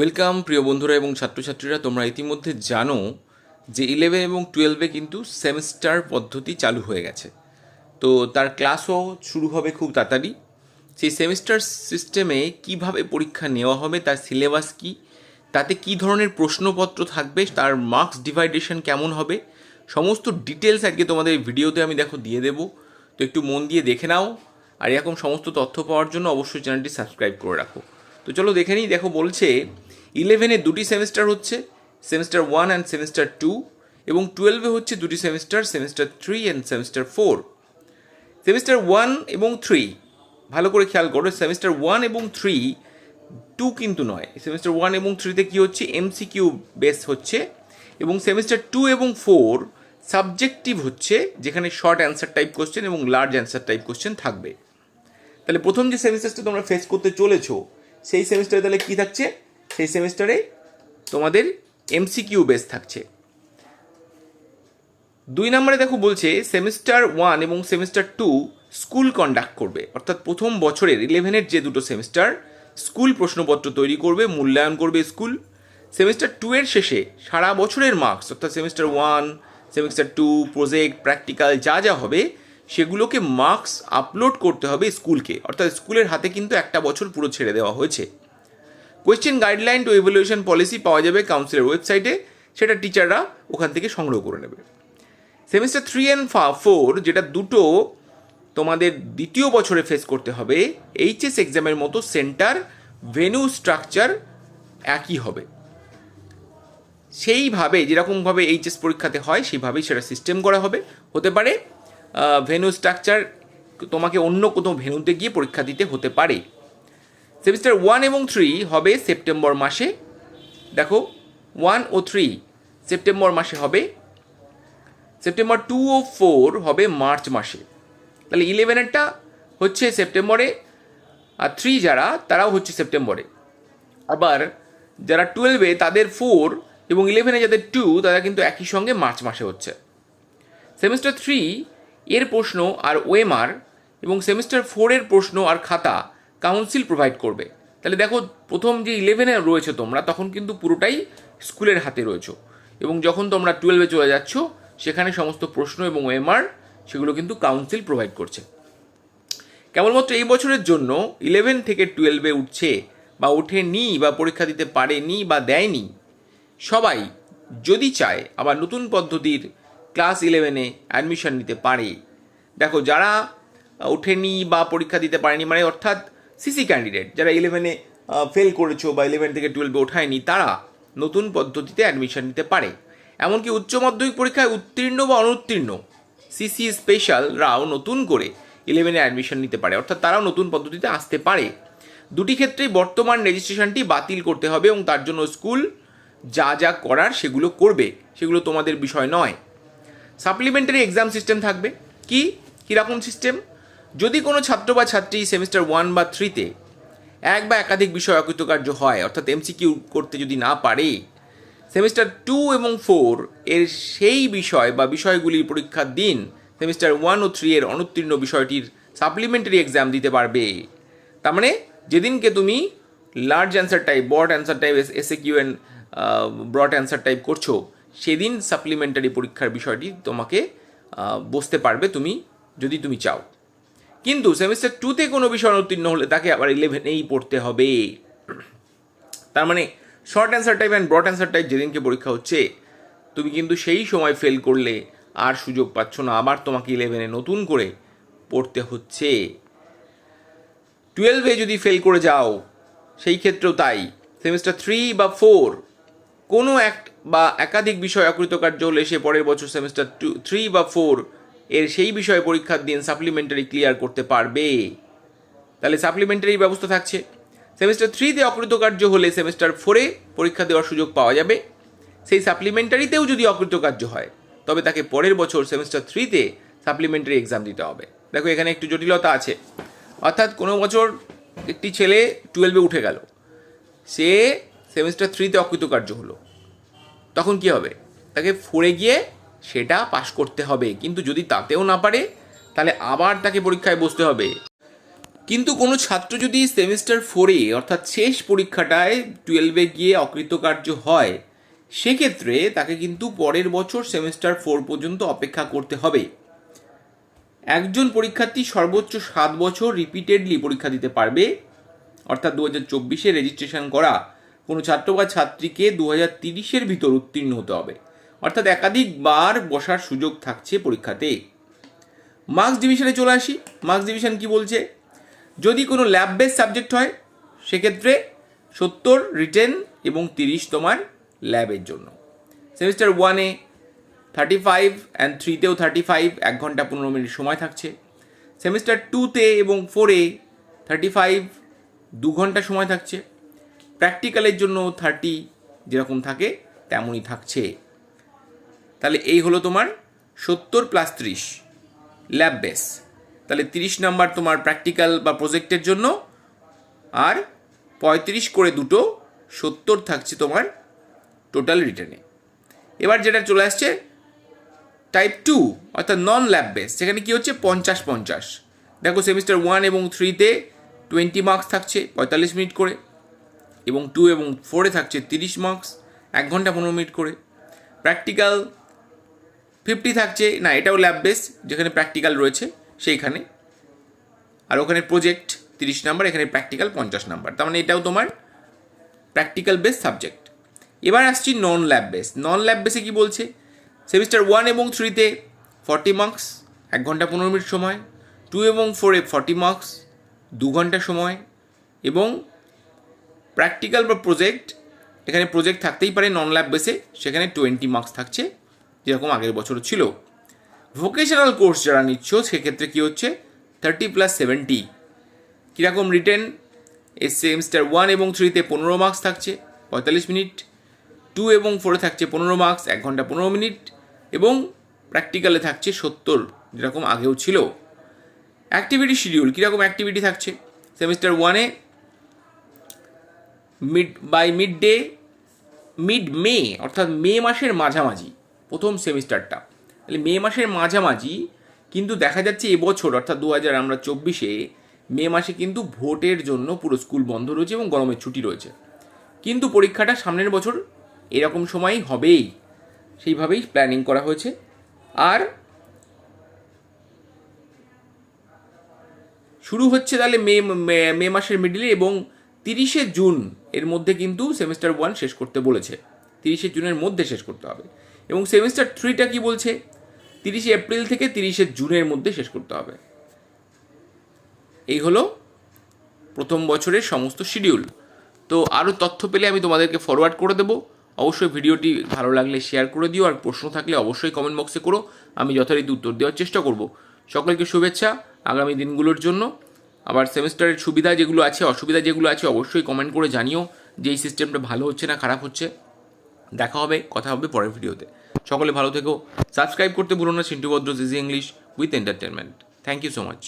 Welcome প্রিয় বন্ধুরা এবং ছাত্রছাত্রীরা, তোমরা ইতিমধ্যে জানো যে ইলেভেন এবং টুয়েলভে কিন্তু সেমিস্টার পদ্ধতি চালু হয়ে গেছে। তো তার ক্লাসও শুরু হবে খুব তাড়াতাড়ি। সেই সেমিস্টার সিস্টেমে কীভাবে পরীক্ষা নেওয়া হবে, তার সিলেবাস কি, তাতে কি ধরনের প্রশ্নপত্র থাকবে, তার মার্কস ডিভাইডেশন কেমন হবে, সমস্ত ডিটেলস আজকে তোমাদের ভিডিওতে আমি দেখো দিয়ে দেবো। তো একটু মন দিয়ে দেখে নাও, আর এরকম সমস্ত তথ্য পাওয়ার জন্য অবশ্যই চ্যানেলটি সাবস্ক্রাইব করে রাখো। তো চলো দেখে নিই, দেখো বলছে ইলেভেনে দুটি সেমিস্টার হচ্ছে, semester one and semester two, এবং টুয়েলভে হচ্ছে দুটি semester semester three and semester four. Semester one এবং থ্রি, ভালো করে খেয়াল করো, সেমিস্টার ওয়ান এবং থ্রি টু কিন্তু নয়। সেমিস্টার ওয়ান এবং থ্রিতে কী হচ্ছে? এমসিকিউ বেস হচ্ছে, এবং সেমিস্টার টু এবং ফোর সাবজেক্টিভ হচ্ছে, যেখানে শর্ট অ্যান্সার টাইপ কোশ্চেন এবং লার্জ অ্যান্সার টাইপ কোশ্চেন থাকবে। তাহলে প্রথম যে সেমিস্টারটা তোমরা ফেস করতে চলেছো, সেই সেমিস্টারে তাহলে কী থাকছে? সেই সেমিস্টারে তোমাদের এমসিকিউ বেস থাকছে। দুই নম্বরে দেখো বলছে, সেমিস্টার ওয়ান এবং সেমিস্টার টু স্কুল কন্ডাক্ট করবে। অর্থাৎ প্রথম বছরের ইলেভেনের যে দুটো সেমিস্টার, স্কুল প্রশ্নপত্র তৈরি করবে, মূল্যায়ন করবে স্কুল। সেমিস্টার টু এর শেষে সারা বছরের মার্কস অর্থাৎ semester one, semester two project practical যা যা হবে, সেগুলোকে মার্কস আপলোড করতে হবে স্কুলকে। অর্থাৎ স্কুলের হাতে কিন্তু একটা বছর পুরো ছেড়ে দেওয়া হয়েছে। Question guideline to evaluation policy পাওয়া যাবে কাউন্সিলের ওয়েবসাইটে সেটা টিচাররা ওখান থেকে সংগ্রহ করে নেবে। সেমিস্টার থ্রি অ্যান্ড ফোর যেটা দুটো তোমাদের দ্বিতীয় বছরে ফেস করতে হবে এইচএস এক্সামের মতো সেন্টার ভেনু স্ট্রাকচার একই হবে। সেইভাবে, যেরকমভাবে এইচএস পরীক্ষাতে হয়, সেইভাবেই সেটা সিস্টেম করা হবে। হতে পারে ভেনু স্ট্রাকচার তোমাকে অন্য কোনো ভেনুতে গিয়ে পরীক্ষা দিতে হতে পারে। সেমিস্টার ওয়ান এবং থ্রি হবে সেপ্টেম্বর মাসে। দেখো, ওয়ান ও থ্রি সেপ্টেম্বর মাসে হবে। সেপ্টেম্বর টু ও ফোর হবে মার্চ মাসে। তাহলে ইলেভেনেরটা হচ্ছে সেপ্টেম্বরে, আর থ্রি যারা, তারাও হচ্ছে সেপ্টেম্বরে। আবার যারা টুয়েলভে, তাদের ফোর এবং ইলেভেনে যাদের টু, তারা কিন্তু একই সঙ্গে মার্চ মাসে হচ্ছে। সেমিস্টার থ্রি এর প্রশ্ন আর ওএমআর এবং সেমিস্টার ফোরের প্রশ্ন আর খাতা কাউন্সিল প্রোভাইড করবে। তাহলে দেখো, প্রথম যে ইলেভেনে রয়েছে তোমরা, তখন কিন্তু পুরোটাই স্কুলের হাতে রয়েছে। এবং যখন তোমরা টুয়েলভে চলে যাচ্ছ, সেখানে সমস্ত প্রশ্ন এবং ওএমআর সেগুলো কিন্তু কাউন্সিল প্রোভাইড করছে। কেবলমাত্র এই বছরের জন্য ইলেভেন থেকে টুয়েলভে উঠছে বা ওঠেনি বা পরীক্ষা দিতে পারেনি বা দেয়নি, সবাই যদি চায় আবার নতুন পদ্ধতির ক্লাস ইলেভেনে অ্যাডমিশন নিতে পারে। দেখো, যারা ওঠেনি বা পরীক্ষা দিতে পারেনি মানে অর্থাৎ সিসি ক্যান্ডিডেট যারা ইলেভেনে ফেল করেছ বা ইলেভেন থেকে টুয়েলভে ওঠায়নি, তারা নতুন পদ্ধতিতে অ্যাডমিশন নিতে পারে। এমনকি উচ্চ মাধ্যমিক পরীক্ষায় উত্তীর্ণ বা অনুত্তীর্ণ সিসি স্পেশালরাও নতুন করে ইলেভেনে অ্যাডমিশন নিতে পারে। অর্থাৎ তারাও নতুন পদ্ধতিতে আসতে পারে। দুটি ক্ষেত্রেই বর্তমান রেজিস্ট্রেশনটি বাতিল করতে হবে এবং তার জন্য স্কুল যা যা করার সেগুলো করবে। সেগুলো তোমাদের বিষয় নয়। সাপ্লিমেন্টারি এক্সাম সিস্টেম থাকবে। কি? কীরকম সিস্টেম যদি কোনো ছাত্র বা ছাত্রী সেমিস্টার ওয়ান বা থ্রিতে এক বা একাধিক বিষয় অকৃতকার্য হয়, অর্থাৎ এমসিকিউ করতে যদি না পারে, সেমিস্টার টু এবং ফোর এর সেই বিষয় বা বিষয়গুলির পরীক্ষার দিন সেমিস্টার ওয়ান ও থ্রি এর অনুত্তীর্ণ বিষয়টির সাপ্লিমেন্টারি এক্সাম দিতে পারবে। তার মানে যেদিনকে তুমি large answer type broad answer type essay Q and broad answer type করছ, সেদিন সাপ্লিমেন্টারি পরীক্ষার বিষয়টি তোমাকে বসতে পারবে তুমি, যদি তুমি চাও। কিন্তু সেমিস্টার টুতে কোনো বিষয় অনুত্তীর্ণ হলে তাকে আবার ইলেভেনেই পড়তে হবে। তার মানে short answer type and broad answer type যেদিনকে পরীক্ষা হচ্ছে, তুমি কিন্তু সেই সময় ফেল করলে আর সুযোগ পাচ্ছ না। আবার তোমাকে ইলেভেনে নতুন করে পড়তে হচ্ছে। টুয়েলভে যদি ফেল করে যাও, সেই ক্ষেত্রেও তাই। সেমিস্টার থ্রি বা ফোর কোনো এক বা একাধিক বিষয় অকৃতকার্য হলে সে পরের বছর সেমিস্টার টু থ্রি বা ফোর এর সেই বিষয়ে পরীক্ষার দিন সাপ্লিমেন্টারি ক্লিয়ার করতে পারবে। তাহলে সাপ্লিমেন্টারি ব্যবস্থা থাকছে। সেমিস্টার থ্রিতে অকৃতকার্য হলে সেমিস্টার ফোরে পরীক্ষা দেওয়ার সুযোগ পাওয়া যাবে। সেই সাপ্লিমেন্টারিতেও যদি অকৃতকার্য হয়, তবে তাকে পরের বছর সেমিস্টার থ্রিতে সাপ্লিমেন্টারি এক্সাম দিতে হবে। দেখো, এখানে একটু জটিলতা আছে। অর্থাৎ কোনো বছর একটি ছেলে টুয়েলভে উঠে গেল, সে সেমিস্টার থ্রিতে অকৃতকার্য হলো। তখন কি হবে? তাকে ফোরে গিয়ে সেটা পাশ করতে হবে। কিন্তু যদি তাতেও না পারে, তাহলে আবার তাকে পরীক্ষায় বসতে হবে। কিন্তু কোনো ছাত্র যদি সেমিস্টার ফোরে অর্থাৎ শেষ পরীক্ষাটায় টুয়েলভে গিয়ে অকৃতকার্য হয়, সেক্ষেত্রে তাকে কিন্তু পরের বছর সেমিস্টার ফোর পর্যন্ত অপেক্ষা করতে হবে। একজন পরীক্ষার্থী সর্বোচ্চ সাত বছর রিপিটেডলি পরীক্ষা দিতে পারবে। অর্থাৎ দু হাজার চব্বিশে রেজিস্ট্রেশন করা কোনো ছাত্র বা ছাত্রীকে দু হাজার তিরিশের ভিতর উত্তীর্ণ হতে হবে। অর্থাৎ একাধিকবার বসার সুযোগ থাকছে পরীক্ষাতে। মার্কস ডিভিশনে চলে আসি। মার্কস ডিভিশন কি বলছে? যদি কোনো ল্যাব বেস সাবজেক্ট হয়, সেক্ষেত্রে সত্তর রিটেন এবং তিরিশ তোমার ল্যাবের জন্য। সেমিস্টার ওয়ানে থার্টি ফাইভ অ্যান্ড থ্রিতেও থার্টি ফাইভ এক ঘণ্টা পনেরো মিনিট সময় থাকছে। সেমিস্টার টুতে এবং ফোরে থার্টি ফাইভ দু ঘণ্টা সময় থাকছে। প্র্যাকটিক্যালের জন্য থার্টি যেরকম থাকে, তেমনই থাকছে। তাহলে এই হলো তোমার সত্তর প্লাস ত্রিশ ল্যাব বেস তাহলে তিরিশ নাম্বার তোমার প্র্যাকটিক্যাল বা প্রজেক্টের জন্য আর পঁয়ত্রিশ করে দুটো সত্তর থাকছে তোমার টোটাল রিটার্নে এবার যেটা চলে আসছে টাইপ টু অর্থাৎ নন ল্যাব বেস সেখানে কি হচ্ছে? পঞ্চাশ পঞ্চাশ। দেখো সেমিস্টার ওয়ান এবং থ্রিতে টোয়েন্টি মার্কস থাকছে, পঁয়তাল্লিশ মিনিট করে। এবং টু এবং ফোরে থাকছে তিরিশ মার্কস এক ঘণ্টা পনেরো মিনিট করে। প্র্যাকটিক্যাল ফিফটি থাকছে, না, এটাও ল্যাব বেস যেখানে প্র্যাকটিক্যাল রয়েছে, সেইখানে। আর ওখানে প্রজেক্ট তিরিশ নাম্বার এখানে প্র্যাকটিক্যাল পঞ্চাশ নাম্বার তার মানে এটাও তোমার প্র্যাকটিক্যাল বেস সাবজেক্ট এবার আসছি non lab base non lab বেসে কি বলছে? সেমিস্টার ওয়ান এবং থ্রিতে ফর্টি মার্কস এক ঘণ্টা পনেরো মিনিট সময়। টু এবং ফোরে ফর্টি মার্কস দু ঘণ্টা সময়। এবং প্র্যাকটিক্যাল বা প্রজেক্ট এখানে প্রজেক্ট থাকতেই পারে নন ল্যাব বেসে সেখানে টোয়েন্টি মার্কস থাকছে। যেরকম আগের বছর ছিল। ভোকেশনাল কোর্স যারা নিচ্ছ, সেক্ষেত্রে কী হচ্ছে? থার্টি প্লাস সেভেন্টি কীরকম রিটেন এস সেমিস্টার ওয়ান এবং থ্রিতে পনেরো মার্কস থাকছে, পঁয়তাল্লিশ মিনিট টু এবং ফোরে থাকছে পনেরো মার্কস এক ঘণ্টা পনেরো মিনিট এবং প্র্যাকটিক্যালে থাকছে সত্তর, যেরকম আগেও ছিল। অ্যাক্টিভিটি শিডিউল কীরকম অ্যাক্টিভিটি থাকছে? সেমিস্টার ওয়ানে mid by mid day mid May অর্থাৎ মে মাসের মাঝামাঝি। প্রথম সেমিস্টারটা। তাহলে মে মাসের মাঝামাঝি কিন্তু দেখা যাচ্ছে এবছর, অর্থাৎ দু হাজার আমরা চব্বিশে, মে মাসে কিন্তু ভোটের জন্য পুরো স্কুল বন্ধ রয়েছে এবং গরমের ছুটি রয়েছে। কিন্তু পরীক্ষাটা সামনের বছর এরকম সময়ই হবেই। সেইভাবেই প্ল্যানিং করা হয়েছে। আর শুরু হচ্ছে তাহলে মে, মে- মাসের মিডিলে এবং তিরিশে জুন এর মধ্যে কিন্তু সেমিস্টার ওয়ান শেষ করতে বলেছে। তিরিশে জুনের মধ্যে শেষ করতে হবে। এবং সেমিস্টার থ্রিটা কি বলছে? তিরিশে এপ্রিল থেকে তিরিশে জুনের মধ্যে শেষ করতে হবে। এই হলো প্রথম বছরের সমস্ত শিডিউল। তো আরও তথ্য পেলে আমি তোমাদেরকে ফরওয়ার্ড করে দেবো। অবশ্যই ভিডিওটি ভালো লাগলে শেয়ার করে দিও, আর প্রশ্ন থাকলে অবশ্যই কমেন্ট বক্সে করো। আমি যথারীতি উত্তর দেওয়ার চেষ্টা করব। সকলকে শুভেচ্ছা আগামী দিনগুলোর জন্য। আবার সেমিস্টারের সুবিধা যেগুলো আছে, অসুবিধা যেগুলো আছে, অবশ্যই কমেন্ট করে জানিও যে এই সিস্টেমটা ভালো হচ্ছে না খারাপ হচ্ছে। দেখা হবে, কথা হবে পরের ভিডিওতে। সকলে ভালো থেকো। সাবস্ক্রাইব করতে ভুলো না Chintu Bhadra easy English with entertainment. Thank you so much